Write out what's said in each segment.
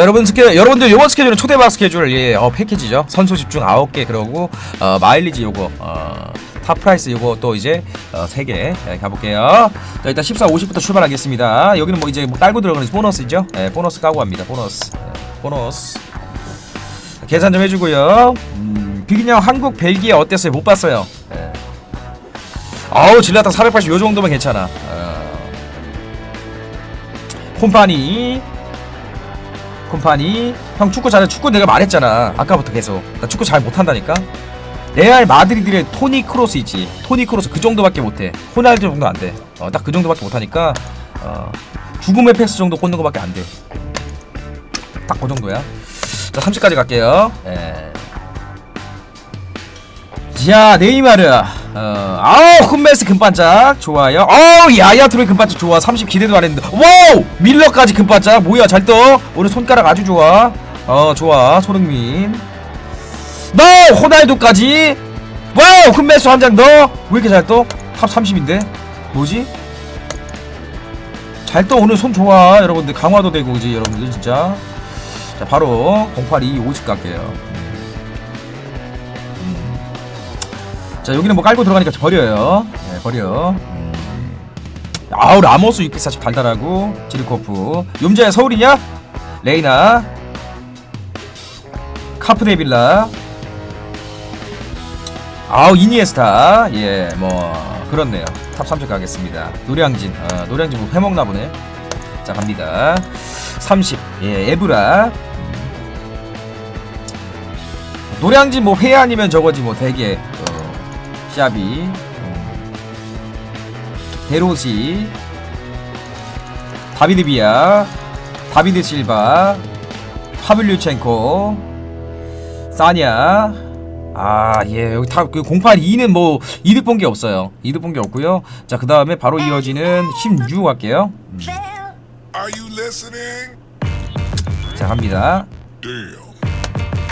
자 여러분 스케 여러분들 이번 스케줄은 초대박 스케줄 예, 어, 패키지죠. 선수 집중 9개 그러고 어, 마일리지 요거 어, 탑 프라이스 요거 또 이제 어, 3개 예, 가볼게요. 자 일단 14, 50부터 출발하겠습니다. 여기는 뭐 이제 뭐 깔고 들어가는 보너스죠. 예, 보너스 까고 합니다. 보너스. 예, 보너스. 계산 좀 해주고요. 음, 비기냥 한국 벨기에 어땠어요? 못 봤어요. 예. 아우 질라타 480 요 정도면 괜찮아. 어. 콤파니 콤파니. 형 축구 잘해. 축구 내가 말했잖아. 아까부터 계속. 나 축구 잘 못한다니까? 레알 마드리드의 토니 크로스 있지. 토니 크로스 그 정도밖에 못해. 호날두 정도 안돼. 어, 딱 그 정도밖에 못하니까 어, 죽음의 패스 정도 꽂는 거밖에 안돼 딱 그 정도야. 자 30까지 갈게요. 예. 자 네이마르 어, 아우 홈메스 금반짝 좋아요. 어우 야야트로의 금반짝 좋아. 30 기대도 안 했는데. 와우 밀러까지 금반짝. 뭐야 잘떠. 오늘 손가락 아주 좋아. 어 좋아 손흥민. 너 호날두까지. 와우 홈메스 한 장 더. 왜 이렇게 잘떠? 탑 30인데? 뭐지? 잘떠. 오늘 손 좋아. 여러분들 강화도 되고 이제 여러분들 진짜. 자 바로 082 50 갈게요 자 여기는 뭐 깔고 들어가니까 버려요. 네, 버려. 음. 아우 라모스 640 달달하고 지르코프. 용자야 서울이냐? 레이나. 카프레빌라. 아우 이니에스타. 예 뭐 그렇네요. 탑30 가겠습니다. 노량진. 어, 노량진 뭐 해먹나 보네. 자 갑니다. 30 예, 에브라. 노량진 뭐 회 아니면 저거지 뭐 어, 샤비 음, 데로시 다비드 비아. 다비드 실바. 파블류첸코. 사냐. 아예. 여기 다 그 082는 뭐 이득 본 게 없어요. 이득 본 게 없고요. 자 그 다음에 바로 이어지는 16 갈게요. 음? 자 갑니다. Damn.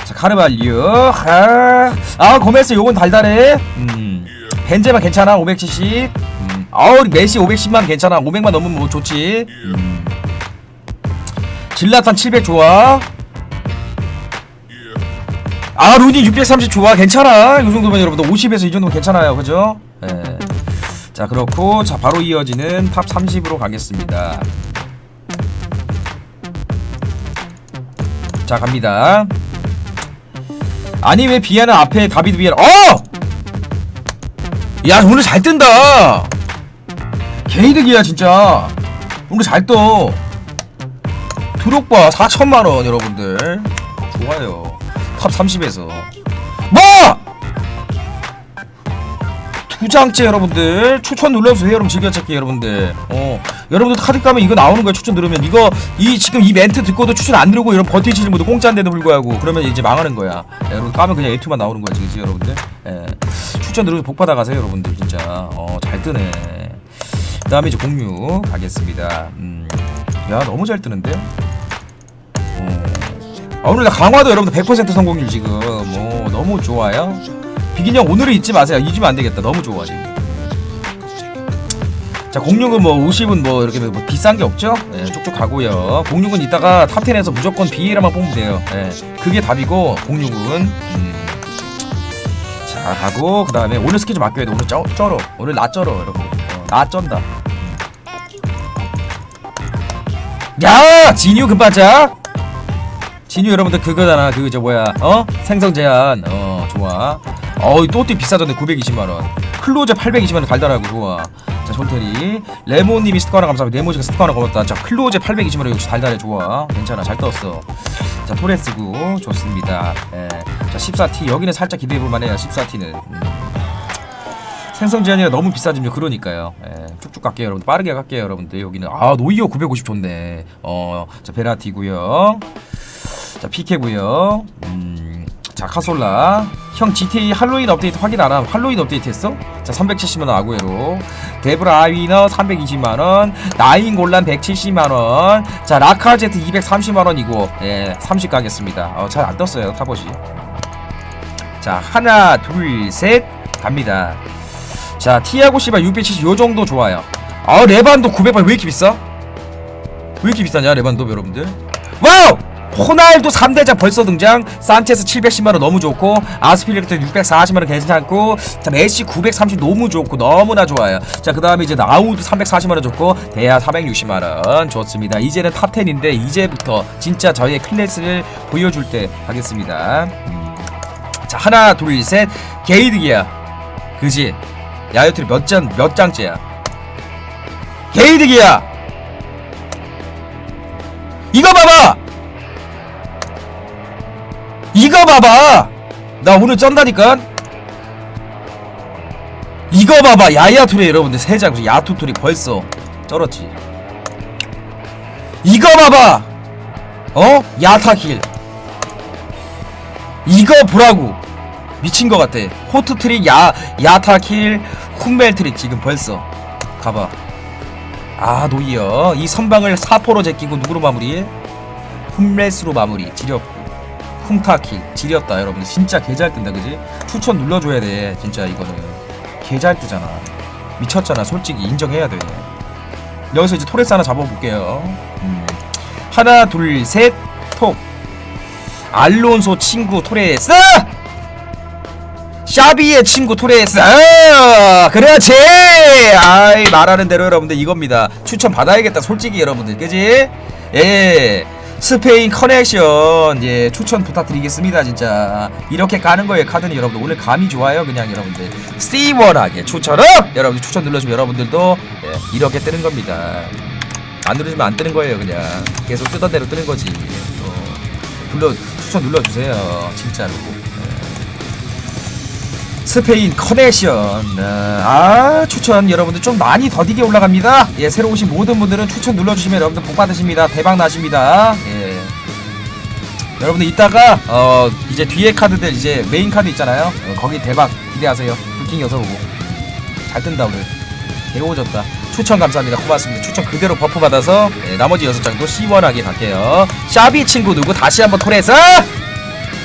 자 카르발류 아, 아 고메스 요건 달달해. 음. 벤제마 괜찮아 570 음. 아우 메시 510만 괜찮아. 500만 넘으면 뭐 좋지. 음. 질라탄 700 좋아. 아 루니 630 좋아. 괜찮아. 이 정도면 여러분들 50에서 이 정도면 괜찮아요. 그죠? 예. 자 그렇고 자 바로 이어지는 탑 30으로 가겠습니다. 자 갑니다 아니 왜 비아는 앞에 다비드 비아 어! 야 오늘 잘 뜬다. 개이득이야 진짜. 오늘 잘떠. 드록바 4천만원 여러분들. 좋아요. 탑 30에서. 뭐! 두 장째 여러분들 추천 눌러주세요 여러분. 즐겨찾기 여러분들. 어. 여러분들 카드 까면 이거 나오는 거야 추천 누르면. 이거 이 지금 이 멘트 듣고도 추천 안 누르고 여러분 버티시는 분들 공짜인데도 불구하고 그러면 이제 망하는 거야. 예, 여러분 까면 그냥 A2만 나오는 거지 그지 여러분들. 예. 추천 누르고 복 받아가세요 여러분들 진짜. 어 잘 뜨네. 그 다음에 이제 공유 가겠습니다. 음 야 너무 잘 뜨는데? 어. 아, 오늘 나 강화도 여러분들 100% 성공률 지금. 뭐 너무 좋아요 비긴 형 오늘은 잊지 마세요. 잊으면 안 되겠다. 너무 좋아 지금 자 06은 뭐 50은 뭐 이렇게 뭐 비싼 게 없죠? 예, 쭉쭉 가고요. 06은 이따가 탑10에서 무조건 비에라만 뽑으면 돼요. 예, 그게 답이고 06은 음. 자 가고 그 다음에 오늘 스케줄 맡겨야 돼. 오늘 쩔, 쩔어. 오늘 나 쩔어. 여러분 어, 나 쩐다. 야! 진유 금반짝 진유 여러분들 그거잖아. 그거 저 뭐야. 어? 생성 제한. 어 좋아 어이 또띠 비싸졌네 920만원 클로제 820만원 달달하고 좋아 자 솔테리 레몬님이 스티커 하나 감사합니다 네모지가 스티커 하나 고맙다 자 클로제 820만원 역시 달달해 좋아 괜찮아 잘 떴어 자 토레스구 좋습니다 예. 자 14T 여기는 살짝 기대해볼 만 해요 14T는 음. 생성 제한이라 너무 비싸지면 그러니까요. 예, 쭉쭉 갈게요, 여러분. 빠르게 갈게요, 여러분들. 여기는 아 노이어 950 좋네. 어, 자 베라티고요. 자 피케고요. 음, 자 카솔라. 형 GTA 할로윈 업데이트 확인 안 함. 할로윈 업데이트 했어? 자 370만 원 아구에로. 데브라 아위너 320만 원. 나인 골란 170만 원. 자 라카제트 230만 원이고 예, 30 가겠습니다. 어, 잘 안 떴어요, 타봇이. 자 하나 둘 셋 갑니다. 자 티아고 씨발 670 요정도 좋아요 아 레반도 900발 왜 이렇게 비싸? 왜 이렇게 비싸냐 레반도 여러분들 와우 호날두 3대장 벌써 등장. 산체스 710만원 너무 좋고 아스필리크트 640만원 괜찮고 자 메시 930 너무 좋고 너무나 좋아요. 자 그 다음에 이제 나우드 340만원 좋고 대야 460만원 좋습니다. 이제는 탑10인데 이제부터 진짜 저희의 클래스를 보여줄 때 하겠습니다. 음. 자 하나 둘 셋. 게이드기야. 그지? 야유트리 몇장 몇 장째야? 게이드기야. 이거 봐봐 이거 봐봐. 나 오늘 쩐다니까. 이거 봐봐. 야야투리 여러분들 세장. 야투투리 벌써 쩔었지. 이거 봐봐. 어? 야타킬 이거 보라고. 미친 것 같아. 호트 트릭 야 야타킬 쿵멜 트릭 지금 벌써. 가봐. 아 노이어. 이 선방을 사포로 제끼고 누구로 마무리 훔레스로 마무리. 지렸고 쿵타킬 지렸다. 여러분 진짜 개잘 뜬다 그지? 추천 눌러줘야 돼. 진짜 이거는. 개잘 뜨잖아. 미쳤잖아 솔직히. 인정해야 돼. 여기서 이제 토레스 하나 잡아볼게요. 음. 하나 둘셋톡. 알론소 친구 토레스! 샤비의 친구 토레스! 아, 그렇지! 아이 말하는 대로 여러분들 이겁니다. 추천 받아야겠다 솔직히 여러분들. 그지? 예 스페인 커넥션. 예 추천 부탁드리겠습니다 진짜. 이렇게 까는 거예요 카드는 여러분들 오늘 감이 좋아요 그냥 여러분들. 스티원하게 추천업 여러분들 추천 눌러주면 여러분들도 예, 이렇게 뜨는 겁니다. 안 누르시면 안 뜨는 거예요 그냥. 계속 뜨던 대로 뜨는 거지. 어, 눌러 추천 눌러주세요 진짜로 스페인 커넥션. 어, 아 추천 여러분들 좀 많이 더디게 올라갑니다. 예 새로 오신 모든 분들은 추천 눌러주시면 여러분들 복 받으십니다. 대박 나십니다. 예. 여러분들 이따가 어 이제 뒤에 카드들 이제 메인 카드 있잖아요. 어, 거기 대박 기대하세요. 불킹 여서 보고 잘 뜬다 오늘. 개오졌다. 추천 감사합니다. 고맙습니다. 추천 그대로 버프 받아서 예, 나머지 여섯 장도 시원하게 갈게요. 샤비 친구 누구 다시 한번 콜해서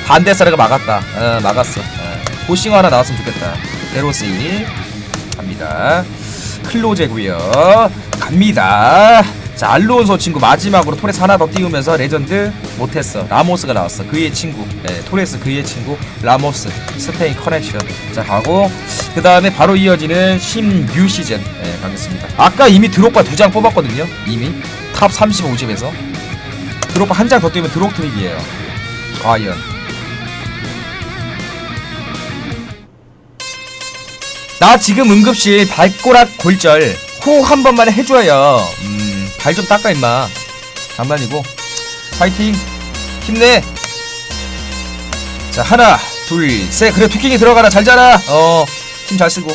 반대 사례가 막았다. 어, 막았어. 어. 보싱어 하나 나왔으면 좋겠다. 에로시 갑니다. 클로제고요 갑니다. 자 알론소 친구 마지막으로 토레스 하나 더 띄우면서 레전드 못했어 라모스가 나왔어. 그의 친구. 네, 토레스 그의 친구 라모스 스페인 커넥션. 자 가고 그 다음에 바로 이어지는 16 시즌. 네, 가겠습니다. 아까 이미 드롭바 두 장 뽑았거든요. 이미. 탑 35집에서. 드롭바 한 장 더 띄우면 드롭 트릭이에요. 과연 나 지금 응급실 발꼬락 골절. 호흡 한 번만 해줘요. 음, 발 좀 닦아 임마. 장난이고. 파이팅. 힘내. 자 하나 둘셋. 그래 투킹이 들어가라. 잘 자라. 어힘 잘 쓰고.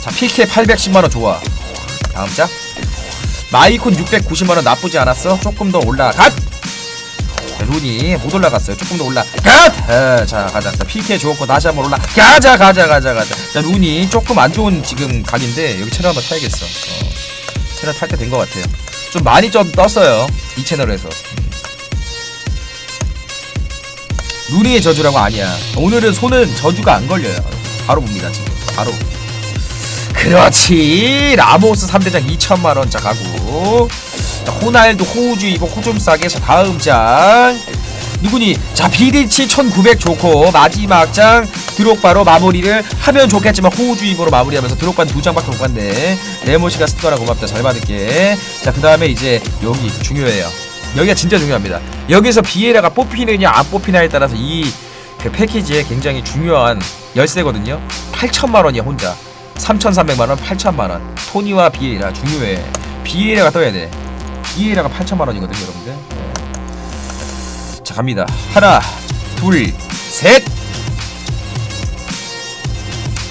자 PK 810만원 좋아. 다음 자 마이콘 690만원 나쁘지 않았어. 조금 더 올라가. 자, 루니 못 올라갔어요. 조금 더 올라. 갓! 에, 자 가자. 자, PK 좋았고 다시 한번 올라. 가자 가자 가자 가자. 자 루니 조금 안 좋은 지금 각인데 여기 채널 한번 타야겠어. 어, 채널 탈때 된 것 같아요. 좀 많이 좀 떴어요. 이 채널에서. 음. 루니의 저주라고 아니야. 오늘은 손은 저주가 안 걸려요. 바로 봅니다 지금. 바로. 그렇지. 라모스 3대장 2천만 원. 자 가고. 자, 호날두 호우주 이거 호좀 싸게. 자 다음 장. 누구니? 자 비디치 1900 좋고 마지막 장. 드록바로 마무리를 하면 좋겠지만 호우주 입으로 마무리하면서 드록바는 두 장밖에 못 갔네. 레모시가 스토라 고맙다. 잘 받을게. 자 그 다음에 이제 여기 중요해요. 여기가 진짜 중요합니다. 여기서 비에라가 뽑히느냐 안 뽑히냐에 따라서 이 그 패키지에 굉장히 중요한 열쇠거든요. 8천만원이야 혼자 3,300만원 8천만원 토니와 비에라 중요해 비에라가 떠야 돼 비에라가 8천만 원이거든요, 여러분들. 네. 자, 갑니다. 하나, 둘, 셋.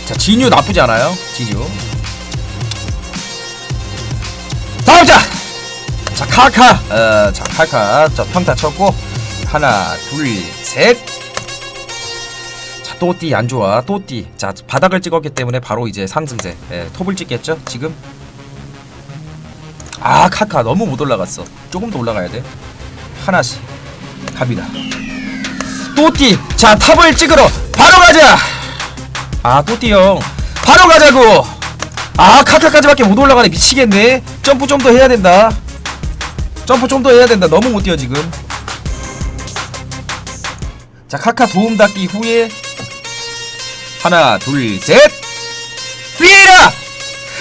자, 진유 나쁘지 않아요. 진유. 다음 자. 자, 카카. 어, 자, 카카. 자, 평타 쳤고 하나, 둘, 셋. 자, 또띠 안 좋아. 또띠. 자, 바닥을 찍었기 때문에 바로 이제 상승세. 예, 톱을 찍겠죠? 지금? 아 카카. 너무 못 올라갔어. 조금 더 올라가야 돼. 하나씩. 갑니다. 또띠. 자 탑을 찍으러 바로 가자! 아 또띠 형. 바로 가자고! 아 카카까지밖에 못 올라가네. 미치겠네. 점프 좀 더 해야 된다. 점프 좀 더 해야 된다. 너무 못 뛰어 지금. 자 카카 도움 닫기 후에 하나 둘셋. 뛰라!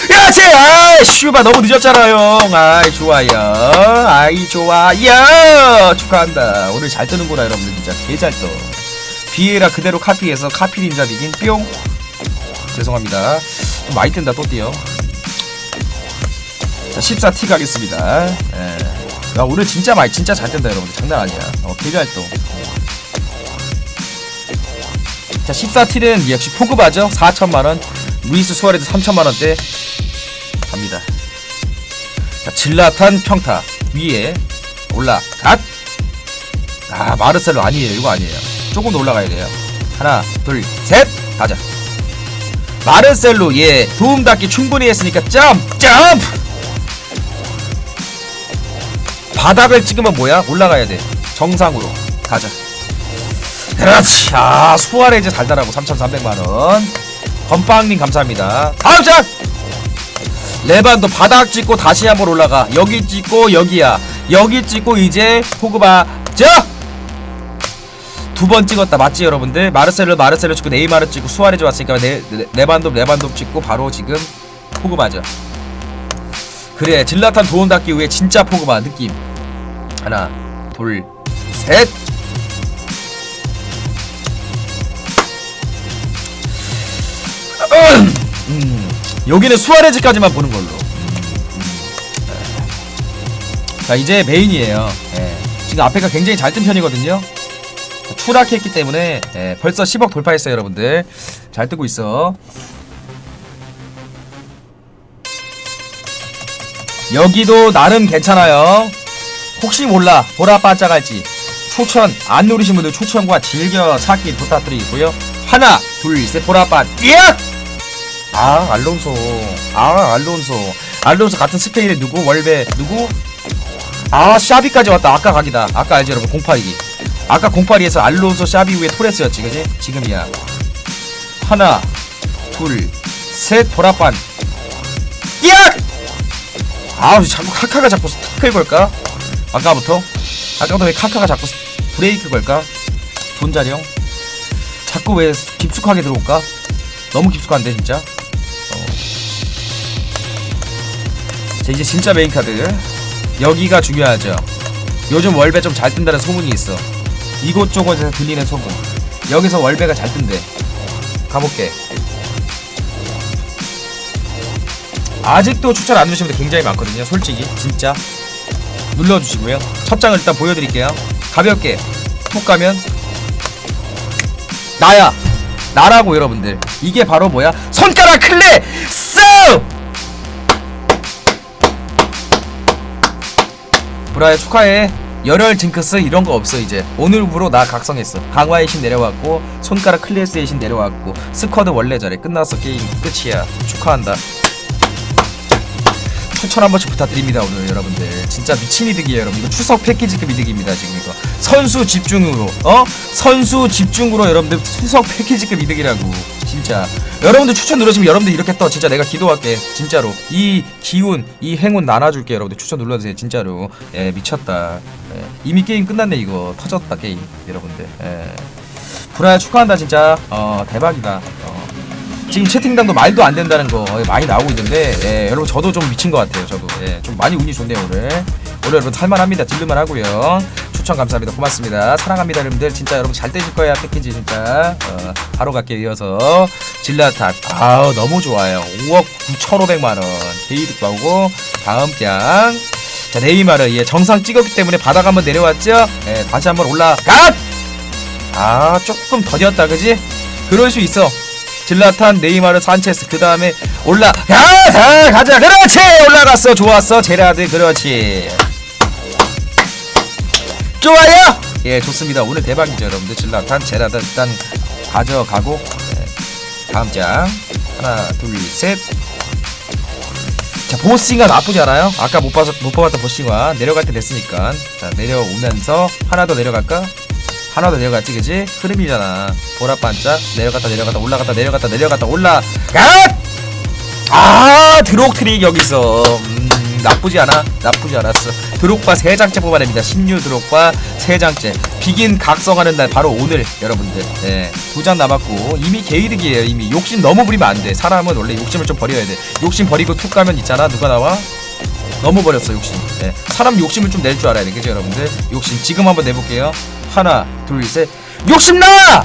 그렇지 아이 슈바 너무 늦었잖아요. 아이 좋아요. 아이 좋아요. 축하한다. 오늘 잘 뜨는구나 여러분들. 진짜 개잘떠. 비에라 그대로 카피해서 카피 닌자 비긴 뿅. 죄송합니다. 좀 많이 뜬다 또 뛰어. 자 14T 가겠습니다. 예. 야 오늘 진짜 많이 진짜 잘 뜬다 여러분들. 장난 아니야. 어 개잘떠 자 14T는 역시 포그바죠? 4천만원 루이스 수아레즈 3천만원대 갑니다. 자 질라탄 평타 위에 올라갓 아 마르셀로 아니에요. 이거 아니에요. 조금 더 올라가야 돼요. 하나 둘 셋. 가자. 마르셀로 예 도움 닫기 충분히 했으니까 점프 점프 바닥을 찍으면 뭐야? 올라가야 돼. 정상으로. 가자 그렇지. 아 수아레즈 달달하고 3,300만원. 건빵님 감사합니다. 다음 장! 레반도 바닥 찍고 다시 한번 올라가. 여기 찍고 여기야. 여기 찍고 이제 포그바 저두 번 찍었다. 맞지 여러분들? 마르셀로 마르셀로 찍고 네이마르 찍고 수아레즈 왔으니까 네, 네, 레반도 레반도 찍고 바로 지금 포그바죠 그래 질라탄 도움 닫기 후에 진짜 포그바 느낌. 하나 둘셋 음, 여기는 수아레즈까지만 보는 걸로. 자 이제 메인이에요. 예. 지금 앞에가 굉장히 잘 뜬 편이거든요. 추락했기 때문에 예, 벌써 10억 돌파했어요, 여러분들. 잘 뜨고 있어. 여기도 나름 괜찮아요. 혹시 몰라 보라 반짝할지 초천 안 누르신 분들 초천과 즐겨 찾기 부탁드리고요. 하나, 둘, 셋 보라 반 뛰어! 아 알론소. 아 알론소. 알론소 같은 스페인의 누구? 월베 누구? 아 샤비까지 왔다. 아까 각이다. 아까 알지 여러분? 082 아까 082에서 알론소 샤비 후에 토레스였지 그지? 지금이야. 하나 둘셋 보라판 뛰어 아우 자꾸 카카가 자꾸 스타클 걸까? 아까부터? 아까부터 왜 카카가 자꾸 스- 브레이크 걸까? 돈자령? 자꾸 왜 깊숙하게 들어올까? 너무 깊숙한데 진짜 자 이제 진짜 메인 카드. 여기가 중요하죠. 요즘 월배 좀 잘 뜬다는 소문이 있어. 이곳저곳에서 들리는 소문. 여기서 월배가 잘 뜬대. 가볼게. 아직도 추천 안 누르신 분들 굉장히 많거든요 솔직히. 진짜. 눌러주시고요. 첫 장을 일단 보여드릴게요. 가볍게. 톡 가면 나야. 나라고 여러분들. 이게 바로 뭐야? 손가락 클레 쏘 브라야 축하해. 열혈 징크스 이런 거 없어 이제. 오늘부로 나 각성했어. 강화의 신 내려왔고 손가락 클래스의 신 내려왔고 스쿼드 원래 잘해 끝났어 게임. 끝이야. 축하한다 추천 한 번씩 부탁드립니다 오늘 여러분들. 진짜 미친 이득이에요 여러분. 이거 추석 패키지급 이득입니다 지금 이거. 선수 집중으로 어? 선수 집중으로 여러분들 추석 패키지급 이득이라고 진짜. 여러분들 추천 누르시면 여러분들 이렇게 떠. 진짜 내가 기도할게 진짜로. 이 기운 이 행운 나눠줄게 여러분들. 추천 눌러주세요 진짜로. 예 미쳤다. 예, 이미 게임 끝났네 이거. 터졌다 게임 여러분들. 예. 브라야 축하한다 진짜. 어 대박이다. 어. 지금 채팅당도 말도 안 된다는 거 많이 나오고 있는데 예, 여러분 저도 좀 미친 것 같아요 저도. 예, 좀 많이 운이 좋네요 오늘. 오늘 여러분 살만합니다. 딜르만 하고요. 추천 감사합니다. 고맙습니다. 사랑합니다 여러분들. 진짜 여러분 잘 되실 거야 패키지 진짜. 어, 바로 갈게 이어서. 질라탄 아우 너무 좋아요. 5억 9,500만원. 게이득 나오고 다음 장자 네이마르. 예, 정상 찍었기 때문에 바닥 한번 내려왔죠? 예, 다시 한번 올라가. 아 조금 더뎠다 그지? 그럴 수 있어 질라탄 네이마르 산체스 그 다음에 올라 가, 자 가자. 그렇지! 올라갔어. 좋았어. 제라드 그렇지. 좋아요! 예 좋습니다. 오늘 대박이죠 여러분들. 질라탄 제라드 일단 가져가고 예, 다음 장. 하나 둘셋. 자 보싱가 나쁘지 않아요. 아까 못 봐서 못 뽑았던 보싱가 내려갈 때 됐으니까. 자 내려오면서 하나 더 내려갈까 하나 더 내려갔지 그지? 흐름이잖아. 보라반짝 내려갔다 내려갔다 올라갔다 내려갔다 내려갔다 올라가 아 드록 트릭 여기서 음 나쁘지 않아. 나쁘지 않았어 드록바 3장째 뽑아냅니다. 신유 드록바 3장째. 비긴 각성하는 날 바로 오늘 여러분들. 네, 두장 남았고 이미 개이득이에요 이미. 욕심 너무 부리면 안 돼. 사람은 원래 욕심을 좀 버려야 돼. 욕심 버리고 툭 가면 있잖아. 누가 나와? 너무 버렸어 욕심. 네, 사람 욕심을 좀 낼 줄 알아야 돼. 그죠 여러분들? 욕심. 지금 한번 내볼게요 하나 둘 셋. 욕심나!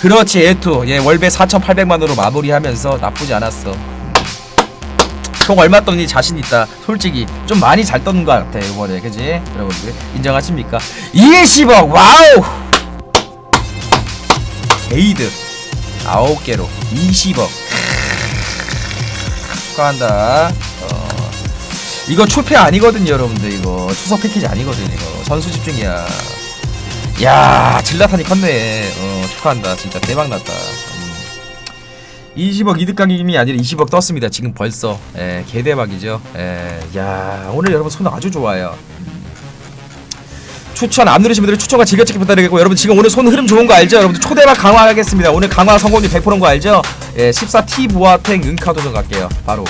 그렇지 에투. 예 월배 4,800만으로 마무리하면서 나쁘지 않았어. 총 얼마 떴니? 자신 있다. 솔직히 좀 많이 잘 떴는 것 같아 이번에. 그지? 여러분들 인정하십니까? 20억! 와우! 에이드. 9개로. 20억. 축하한다. 어, 이거 출패 아니거든요 여러분들. 이거 추석 패키지 아니거든 이거. 선수 집중이야 야 질라탄이 컸네. 어 축하한다. 진짜 대박 났다. 음. 20억 이득 강림이 아니라 20억 떴습니다. 지금 벌써. 예 개대박이죠. 예 야 오늘 여러분 손 아주 좋아요. 음. 추천 안 누르신 분들은 추천과 즐겨찾기 부탁드리겠고 여러분 지금 오늘 손 흐름 좋은 거 알죠? 여러분들 초대박 강화하겠습니다. 오늘 강화 성공률 100%인 거 알죠? 예 14T 부하탱 은카 도전 갈게요. 바로